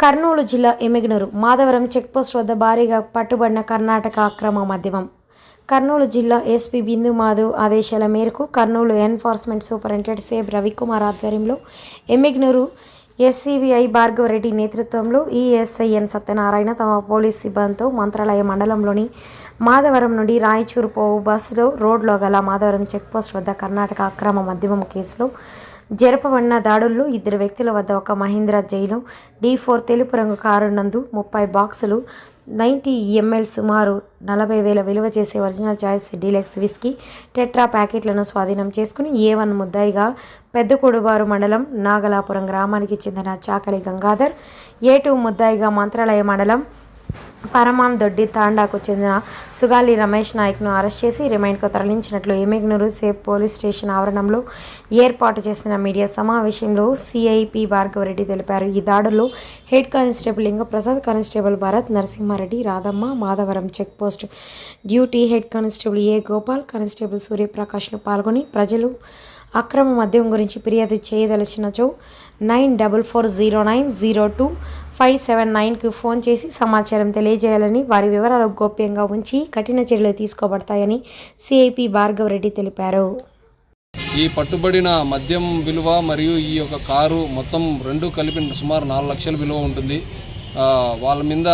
కర్నూలు జిల్లా ఎమిగ్నూరు మాధవరం చెక్పోస్ట్ వద్ద భారీగా పట్టుబడిన కర్ణాటక అక్రమ మద్యమం. కర్నూలు జిల్లా ఎస్పీ బిందు మాధవ్ ఆదేశాల మేరకు Kurnool enforcement superintendent SEB Ravikumar ఆధ్వర్యంలో ఎమ్మిగనూరు ఎస్సీబీఐ భార్గవరెడ్డి నేతృత్వంలో ఈఎస్ఐఎన్ సత్యనారాయణ తమ పోలీస్ సిబ్బందితో మంత్రాలయ మండలంలోని మాధవరం నుండి రాయచూరు పోవు బస్సులో రోడ్లో గల మాధవరం చెక్పోస్ట్ వద్ద కర్ణాటక అక్రమ మద్యమం కేసులో జరపబడిన దాడుల్లో ఇద్దరు వ్యక్తుల వద్ద ఒక మహీంద్రా జైలు డీ ఫోర్ తెలుపు రంగు కారు నందు ముప్పై బాక్సులు నైంటీ ఎంఎల్ సుమారు నలభై వేల విలువ చేసే original choice deluxe whisky tetra ప్యాకెట్లను స్వాధీనం చేసుకుని ఏ వన్ ముద్దాయిగా పెద్ద కొడుబారు మండలం నాగలాపురం గ్రామానికి చెందిన చాకలి గంగాధర్ ఏ టూ ముద్దాయిగా మంత్రాలయ మండలం పరమాం దొడ్డి తాండాకు చెందిన సుగాలి రమేష్ నాయక్ను అరెస్ట్ చేసి రిమైండ్కు తరలించినట్లు ఎమెగ్నూరు సేఫ్ పోలీస్ స్టేషన్ ఆవరణంలో ఏర్పాటు చేసిన మీడియా సమావేశంలో సిఐపి భార్గవరెడ్డి తెలిపారు. ఈ దాడుల్లో head constable Lingaprasad constable Bharat Narasimhareddy Radhamma Madhavaram check post duty head constable A Gopal constable సూర్యప్రకాష్ను పాల్గొని ప్రజలు అక్రమ మద్యం గురించి ఫిర్యాదు చేయదలిచినచో nine double four zero nine zero two five seven నైన్కి ఫోన్ చేసి సమాచారం తెలియజేయాలని వారి వివరాలు గోప్యంగా ఉంచి కఠిన చర్యలు తీసుకోబడతాయని సిఐపి భార్గవరెడ్డి తెలిపారు. ఈ పట్టుబడిన మద్యం విలువ మరియు ఈ యొక్క కారు మొత్తం రెండు కలిపి సుమారు నాలుగు లక్షల విలువ ఉంటుంది. వాళ్ళ మీద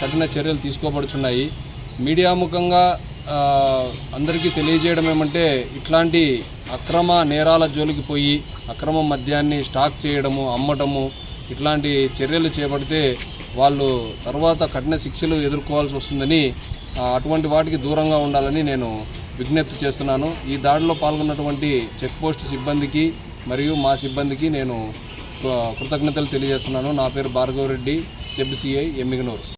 కఠిన చర్యలు తీసుకోబడుచున్నాయి. మీడియా ముఖంగా అందరికీ తెలియజేయడం ఏమంటే ఇట్లాంటి అక్రమ నేరాల జోలికి పోయి అక్రమ మద్యాన్ని స్టాక్ చేయడము అమ్మటము ఇట్లాంటి చర్యలు చేపడితే వాళ్ళు తర్వాత కఠిన శిక్షలు ఎదుర్కోవాల్సి వస్తుందని అటువంటి వాటికి దూరంగా ఉండాలని నేను విజ్ఞప్తి చేస్తున్నాను. ఈ దాడిలో పాల్గొన్నటువంటి చెక్పోస్ట్ సిబ్బందికి మరియు మా సిబ్బందికి నేను కృతజ్ఞతలు తెలియజేస్తున్నాను. నా పేరు భార్గవరెడ్డి సెబ్ సిఐ ఎమ్మిగనూరు.